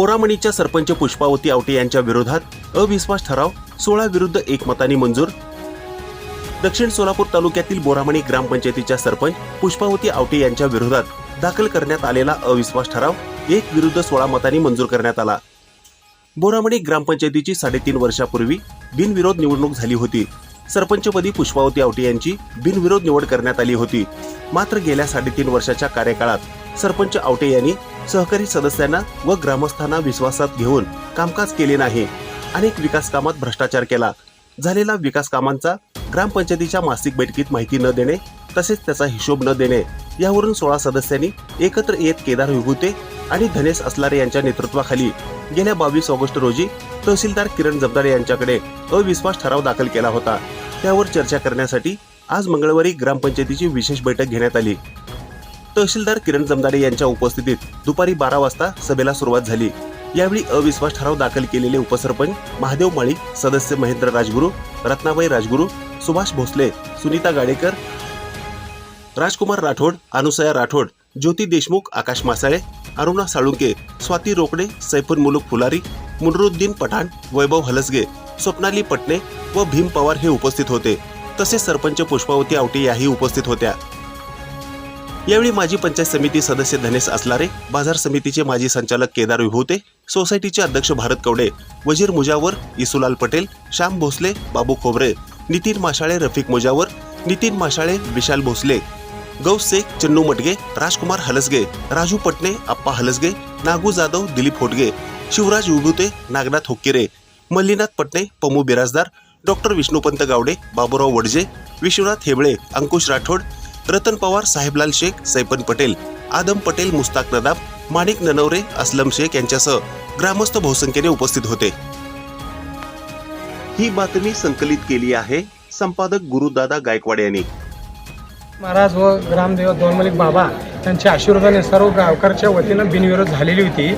बोरामणीच्या सरपंच पुष्पावती आवटे यांच्या विरोधात अविश्वास ठराव सोळा विरुद्ध एक मंजूर. दक्षिण सोलापूर तालुक्यातील बोरामणी ग्रामपंचायतीच्या सरपंच पुष्पावती आवटे यांच्या विरोधात दाखल करण्यात आलेला अविश्वास ठराव एक विरुद्ध सोळा मतांनी मंजूर करण्यात आला. बोरामणी ग्रामपंचायतीची साडेतीन वर्षापूर्वी बिनविरोध निवडणूक झाली होती. सरपंचपदी पुष्पावती आवटे यांची बिनविरोध निवड करण्यात आली होती. मात्र गेल्या साडेतीन वर्षाच्या कार्यकाळात सरपंच आवटे यांनी सहकारी सदस्यांना व ग्रामस्थांना विश्वासात घेऊन कामकाज केले नाही. अनेक विकास कामात भ्रष्टाचार केला. झालेला विकास कामांचा ग्रामपंचायतीच्या मासिक बैठकीत माहिती न देणे तसेच त्याचा हिशोब न देणे यावरून सोळा सदस्यांनी एकत्र येत केदार विभूते आणि धनेश असलारे यांच्या नेतृत्वाखाली गेल्या बावीस ऑगस्ट रोजी तहसीलदार किरण जबदारे यांच्याकडे अविश्वास ठराव दाखल केला होता. त्यावर चर्चा करण्यासाठी आज मंगळवारी ग्रामपंचायतीची विशेष बैठक घेण्यात आली. तहसीलदार किरण जमदारे यांच्या उपस्थितीत दुपारी बारा वाजता सभेला सुरुवात झाली. यावेळी अविश्वास ठराव दाखल केलेले उपसरपंच महादेव माळी सदस्य महेंद्र राजगुरू रत्नाबाई राजगुरू सुभाष भोसले सुनीता गाडेकर राजकुमार राठोड अनुसया राठोड ज्योती देशमुख आकाश मासाळे अरुणा साळुंके स्वाती रोकडे सैफुन मुलुक फुलारी मुनरुद्दीन पठाण वैभव हलसगे स्वप्नाली पटणे व भीम पवार हे उपस्थित होते. तसेच सरपंच पुष्पावती आवटे याही उपस्थित होत्या. यावेळी माजी पंचायत समिती सदस्य धनेश असलारे बाजार समितीचे माजी संचालक केदार विभूते सोसायटीचे अध्यक्ष भारत कवडे वजीर मुजावर इसुलाल पटेल श्याम भोसले बाबू खोबरे नितीन माशाळे रफिक मुजावर नितीन माशाळे विशाल भोसले गौ शेख चन्नू मटगे राजकुमार हलसगे राजू पटणे आप्पा हलसगे नागू जाधव दिलीप होटगे शिवराज विभूते नागनाथ होक्केरे मल्लीनाथ पटणे पमू बिराजदार डॉक्टर विष्णुपंत गावडे बाबूराव वडजे विश्वनाथ हेबळे अंकुश राठोड रतन पवार साहेबलाल शेख सैपन पटेल आदम पटेल मुस्ताक नदाब माणिक ननवरे असलम शेख यांच्यासह ग्रामस्थ बहुसंख्येने उपस्थित होते. ही बातमी संकलित केली आहे संपादक गुरुदादा गायकवाड यांनी. महाराज व ग्रामदेव दोनमलिक बाबा त्यांच्या आशीर्वादाने सर्व गावकरच्या वतीनं बिनविरोध झालेली होती.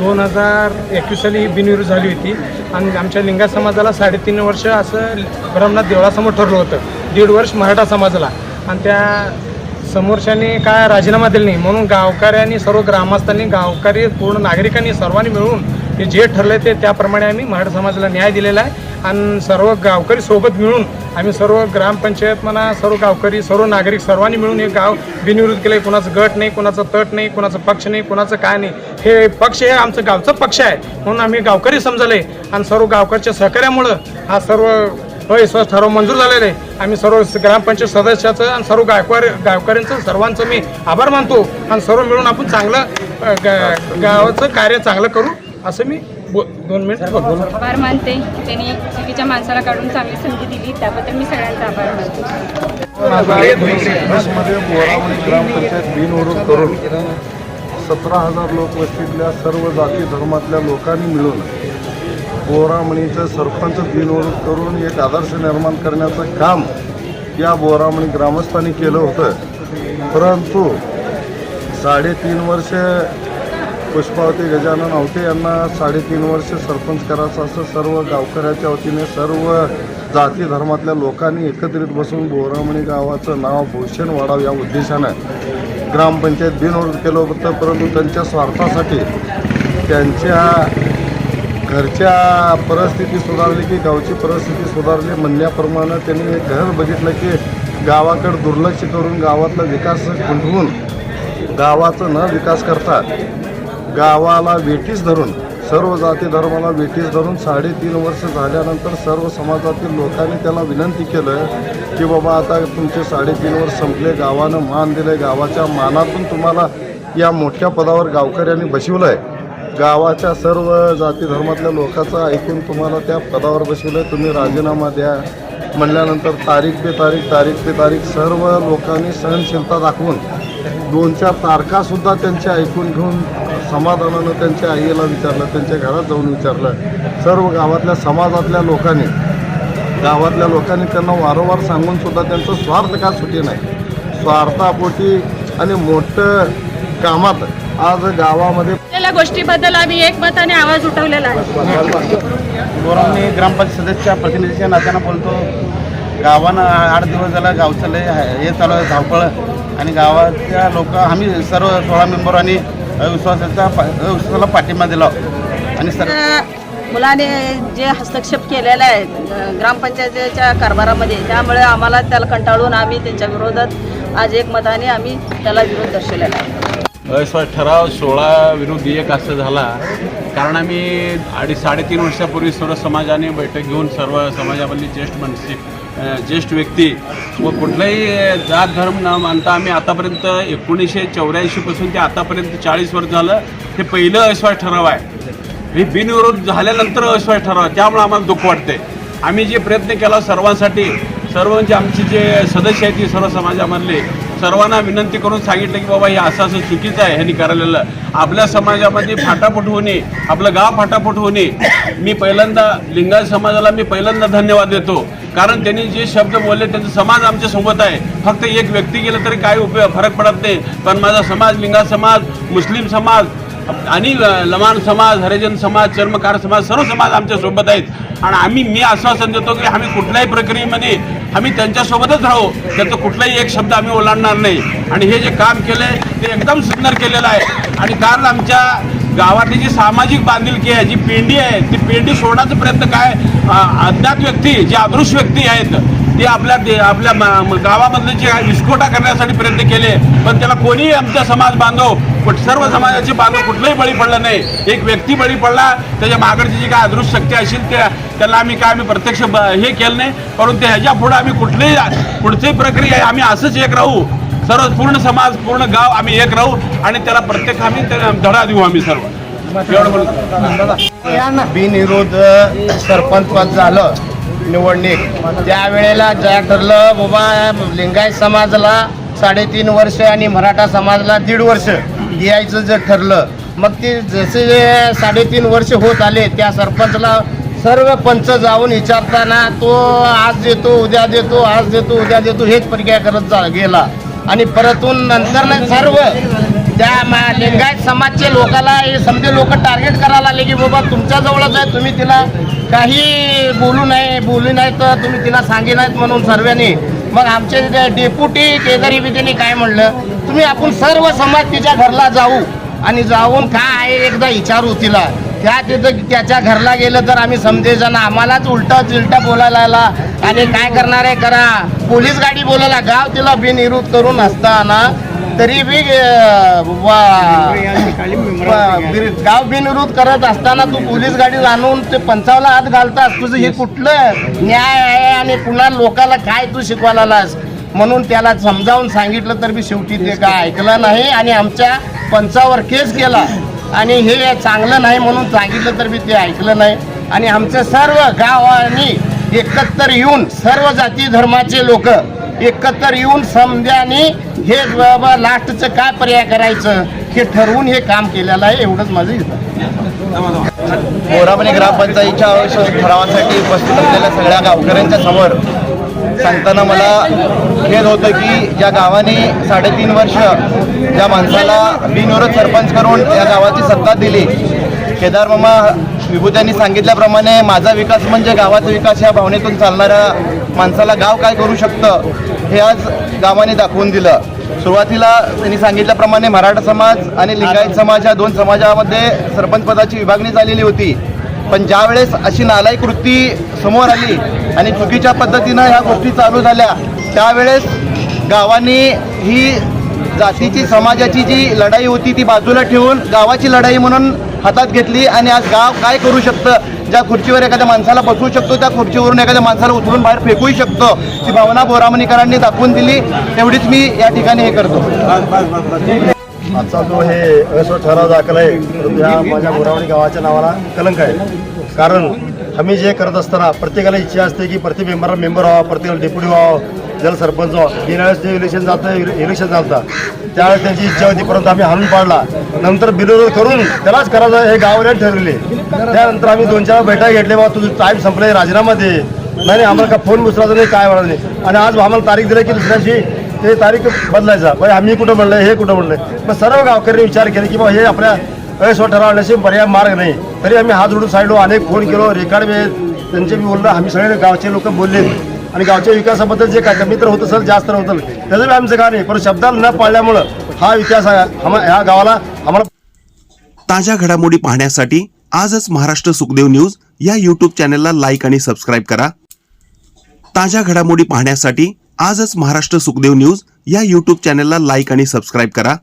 दोन हजार एकवीस साली ही बिनविरोध झाली होती आणि आमच्या लिंगा समाजाला साडेतीन वर्ष असं ब्रह्मनाथ देवळासमोर ठरलं होतं. दीड वर्ष मराठा समाजाला. आणि त्या समोरच्याने काय राजीनामा दिला नाही. म्हणून गावकऱ्यांनी सर्व ग्रामस्थांनी गावकरी पूर्ण नागरिकांनी सर्वांनी मिळून हे जे ठरलं ते त्याप्रमाणे आम्ही मराठा समाजाला न्याय दिलेला आहे. आणि सर्व गावकरी सोबत मिळून आम्ही सर्व ग्रामपंचायत म्हणा सर्व गावकरी सर्व नागरिक सर्वांनी मिळून हे गाव बिनविरोध केलं आहे कुणाचं गट नाही कुणाचं तट नाही कुणाचं पक्ष नाही कुणाचं काय नाही. हे पक्ष हे आमचं गावचं पक्ष आहे. म्हणून आम्ही गावकरी समजले आणि सर्व गावकरच्या सहकार्यामुळं हा सर्व अविश्वास ठराव मंजूर झालेला आहे. आम्ही सर्व ग्रामपंचायत सदस्याचं आणि सर्व गायकवाड गावकऱ्यांचं सर्वांचं मी आभार मानतो. आणि सर्व मिळून आपण चांगलं गा- गावाचं कार्य चांगलं करू असं मी बो दोन मिनिट बोलतो. आभार मानते. की त्यांनी चुकीच्या माणसाला काढून चांगली संधी दिली. त्याबद्दल मी सगळ्यांचा आभार मानते. मध्ये ग्रामपंचायत बिनविरोध करून सतरा हजार लोक वस्तीतल्या सर्व जाती धर्मातल्या लोकांनी मिळून बोरामणीचं सरपंच बिनविरोध करून एक आदर्श निर्माण करण्याचं काम या बोरामणी ग्रामस्थांनी केलं होतं. परंतु साडेतीन वर्ष पुष्पावती गजानन आवटे यांना साडेतीन वर्ष सरपंच करायचं असं सर्व गावकऱ्याच्या वतीने सर्व जाती धर्मातल्या लोकांनी एकत्रित बसून बोरामणी गावाचं नाव भूषण वाढावं या उद्देशानं ग्रामपंचायत बिनविरोध केलं होतं. परंतु त्यांच्या स्वार्थासाठी त्यांच्या घरच्या परिस्थिती सुधारली की गावची परिस्थिती सुधारली म्हणण्याप्रमाणे त्यांनी घर बघितलं की गावाकडे दुर्लक्ष करून गावातला विकास खुंटवून गावाचं न विकास करता गावाला वेठीस धरून सर्व जाती धर्माला वेठीस धरून साडेतीन वर्ष झाल्यानंतर सर्व समाजातील लोकांनी त्याला विनंती केलं की बाबा आता तुमचे साडेतीन वर्ष संपले गावानं मान दिलं गावाच्या मानातून तुम्हाला या मोठ्या पदावर गावकऱ्यांनी बसवलं आहे गावाच्या सर्व जाती धर्मातल्या लोकांचं ऐकून तुम्हाला त्या पदावर बसवलं तुम्ही राजीनामा द्या. म्हणल्यानंतर तारीख पे तारीख तारीख पे तारीख सर्व लोकांनी सहनशीलता दाखवून दोन चार तारखासुद्धा त्यांच्या ऐकून घेऊन समाधानानं त्यांच्या आईला विचारलं त्यांच्या घरात जाऊन विचारलं. सर्व गावातल्या समाजातल्या लोकांनी गावातल्या लोकांनी त्यांना वारंवार सांगूनसुद्धा त्यांचं स्वार्थ का सुटे नाही? स्वार्थापोटी आणि मोठं कामात आज गावामध्ये आपल्याला गोष्टीबद्दल आम्ही एकमताने आवाज उठवलेला आहे. बोरावणी ग्रामपंचायत सदस्याच्या प्रतिनिधीच्या नात्यानं बोलतो गावानं आठ दिवस झाला गावचं लय हे चालू आहे धावपळ आणि गावाच्या लोक आम्ही सर्व सोळा मेंबर आणि अविश्वासाचा पा- अविश्वासाला पाठिंबा दिला. आणि सर मुलाने जे हस्तक्षेप केलेला आहे अ, ग्रामपंचायतीच्या कारभारामध्ये त्यामुळे आम्हाला त्याला कंटाळून आम्ही त्यांच्या विरोधात आज एक मताने आम्ही त्याला विरोध दर्शवलेला आहे. असा ठराव सोळा विरुद्ध एक असं झाला. कारण आम्ही अडीच साडेतीन वर्षापूर्वी सर्व समाजाने बैठक घेऊन सर्व समाजामधली ज्येष्ठ माणसे ज्येष्ठ व्यक्ती व कुठलाही जात धर्म न मानता आम्ही आतापर्यंत एकोणीसशे चौऱ्याऐंशीपासून ते आतापर्यंत चाळीस वर्ष झालं. हे पहिलं अस्वाय ठराव आहे. हे बिनविरोध झाल्यानंतर अस्वाय ठराव आहे. त्यामुळे आम्हाला दुःख वाटते आम्ही जे प्रयत्न केला सर्वांसाठी सर्व म्हणजे आमचे जे सदस्य आहेत ती सर्व समाजामधले सर्वांना विनंती करून सांगितलं की बाबा हे असं असं चुकीचं आहे ह्यांनी करायलेलं आपल्या समाजामध्ये फाटाफूट होणे आपलं गाव फाटाफूट होणे. मी पहिल्यांदा लिंगायत समाजाला मी पहिल्यांदा धन्यवाद देतो. कारण त्यांनी जे शब्द बोलले त्यांचा समाज आमच्यासोबत आहे. फक्त एक व्यक्ती गेलं तरी काही उपयोग फरक पडत नाही. पण माझा समाज लिंगा समाज मुस्लिम समाज आणि ल- समाज हरिजन समाज चर्मकार समाज सर्व समाज आमच्यासोबत आहेत. आणि आम्ही मी आश्वासन देतो की आम्ही कुठल्याही प्रक्रियेमध्ये आम्ही त्यांच्यासोबतच राहू. त्याचं कुठलाही एक शब्द आम्ही ओलांडणार नाही. आणि हे जे काम केलं आहे ते एकदम सुंदर केलेलं आहे. आणि कारण आमच्या गावातली जी सामाजिक बांधिलकी आहे जी पेंडी आहे ती पेंडी सोडण्याचा प्रयत्न काय अज्ञात व्यक्ती जे अदृश्य व्यक्ती आहेत ते आपल्या आपल्या गावामधले जे विस्फोटा करण्यासाठी प्रयत्न केले पण त्याला कोणीही आमचा समाज बांधव कुठ- सर्व समाजाचे बांधव कुठलंही बळी पडलं नाही. एक व्यक्ती बळी पडला त्याच्या मागडची जी काय अदृश्य शक्ती असेल त्या त्याला आम्ही काय आम्ही प्रत्यक्ष हे केलं नाही परंतु ह्याच्या पुढे आम्ही कुठलेही पुढची प्रक्रिया आहे आम्ही असंच एक राहू. सर्व पूर्ण समाज पूर्ण गाव आम्ही एक राहू आणि त्याला प्रत्येक आम्ही धडा देऊ आम्ही सर्व. बिनविरोध सरपंच पद झालं निवडणूक. त्यावेळेला ज्या ठरलं बाबा लिंगायत समाजाला साडेतीन वर्ष आणि मराठा समाजाला दीड वर्ष द्यायचं जर ठरलं मग ते जसे जे साडेतीन वर्ष होत आले त्या सरपंचला सर्व पंच जाऊन विचारताना तो आज देतो उद्या देतो आज देतो उद्या देतो हेच प्रक्रिया करत जा गेला. आणि परतून नंतर सर्व त्या मा- लिंगायत समाजचे लोकाला हे समजे लोक टार्गेट करायला लागले की बाबा तुमच्याजवळच आहे तुम्ही तिला काही बोलू नये बोलू नाही तर तुम्ही तिला सांगे नाहीत म्हणून सर्वांनी. मग आमचे डेप्युटी केदारी विधीने काय म्हणलं तुम्ही आपण सर्व समाज तिच्या घरला जाऊ आणि जाऊन काय आहे एकदा विचारू तिला. त्या तिथं त्याच्या घरला गेलं तर आम्ही समजेजण आम्हालाच उलटा चिलटा बोलायला. आला आणि काय करणार आहे करा पोलीस गाडी बोलायला. गाव तिला बिनविरोध करून असताना तरी बी वा- गाव बिनविरोध करत असताना तू पोलीस गाडी आणून ते पंचावला हात घालतास. तुझं हे कुठलं न्याय आहे आणि पुन्हा लोकाला काय तू शिकवायला आलास म्हणून त्याला समजावून सांगितलं तर बी शेवटी ते काय ऐकलं नाही आणि आमच्या पंचावर केस केला. आणि हे चांगलं नाही म्हणून सांगितलं तर मी ते ऐकलं नाही. आणि आमचं सर्व गावांनी एकत्र येऊन सर्व जाती धर्माचे लोक एकत्र येऊन समजाने हे बाबा लास्टचं काय पर्याय करायचं हे ठरवून हे काम केलेलं आहे एवढंच माझं इथं. ग्रामपंचायतीच्या ठरावासाठी उपस्थित असलेल्या सगळ्या गावकऱ्यांच्या समोर सांगताना मला खेद होतं की ज्या गावाने साडेतीन वर्ष ज्या माणसाला बिनविरोध सरपंच करून या गावाची सत्ता दिली. केदार मामा विभूत्यांनी सांगितल्याप्रमाणे माझा विकास म्हणजे गावाचा विकास या भावनेतून चालणाऱ्या माणसाला गाव काय करू शकतं हे आज गावाने दाखवून दिलं. सुरुवातीला त्यांनी सांगितल्याप्रमाणे मराठा समाज आणि लिंगायत समाज या दोन समाजामध्ये सरपंच पदाची विभागणी झालेली होती. पण ज्या वेळेस अशी नालायक कृती समोर आली आणि चुकीच्या पद्धतीनं ह्या गोष्टी चालू झाल्या त्यावेळेस गावांनी ही जातीची समाजाची जी लढाई होती ती बाजूला ठेवून गावाची लढाई म्हणून हातात घेतली आणि आज गाव काय करू शकतं? ज्या खुर्चीवर एखाद्या माणसाला बसवू शकतो त्या खुर्चीवरून एखाद्या माणसाला उचलून बाहेर फेकूही शकतो. ती भावना बोरामणीकरांनी दाखवून दिली. तेवढीच मी या ठिकाणी हे करतो. आजचा जो हे अविश्वास ठराव दाखल आहे परंतु ह्या माझ्या गोरावणी गावाच्या नावाला कलंक आहे. कारण आम्ही जे करत असताना प्रत्येकाला इच्छा असते की प्रत्येक मेंबरला मेंबर व्हावा प्रत्येकाला डेप्युटी व्हावं जल सरपंच व्हावं. गेल्यावेळेस ते जे इलेक्शन जातं इलेक्शन चालतं त्यावेळेस त्यांची इच्छा होती परंतु आम्ही हाणून पाडला. नंतर बिनविरोध करून त्यालाच करायचं हे गाववाले ठरवले त्यानंतर आम्ही दोन चार बैठक घेतले बाबा तुझं टाईम संपले राजीनामा दे. नाही नाही आम्हाला का फोन उचलायचा नाही काय वाढत नाही. आणि आज आम्हाला तारीख दिली की दुसऱ्याशी ते तारीख बदलायचा. बाई आम्ही कुठं म्हणलं हे कुठं म्हणलं? मग सर्व गावकऱ्यांनी विचार केले की बाबा हे आपल्या अयस्व ठरवण्याचे पर्याय मार्ग नाही. तरी आम्ही हात जोडून साईडलो अनेक फोन केलो रेकॉर्ड वेळ त्यांचे मी बोललो आम्ही सगळे गावचे लोक बोलले. आणि गावच्या विकासाबद्दल जे काय कमी तर होतं सर जास्त नव्हतं त्याचं बी आमचं काय नाही. पण शब्दाला न पाळल्यामुळं हा इतिहास ह्या गावाला आम्हाला ताज्या घडामोडी पाहण्यासाठी आजच महाराष्ट्र सुखदेव न्यूज या यूट्यूब चॅनलला लाईक आणि सबस्क्राईब करा. ताज्या घडामोडी पाहण्यासाठी आजच महाराष्ट्र सुखदेव न्यूज या यूट्यूब चॅनलला लाईक आणि सबस्क्राईब करा.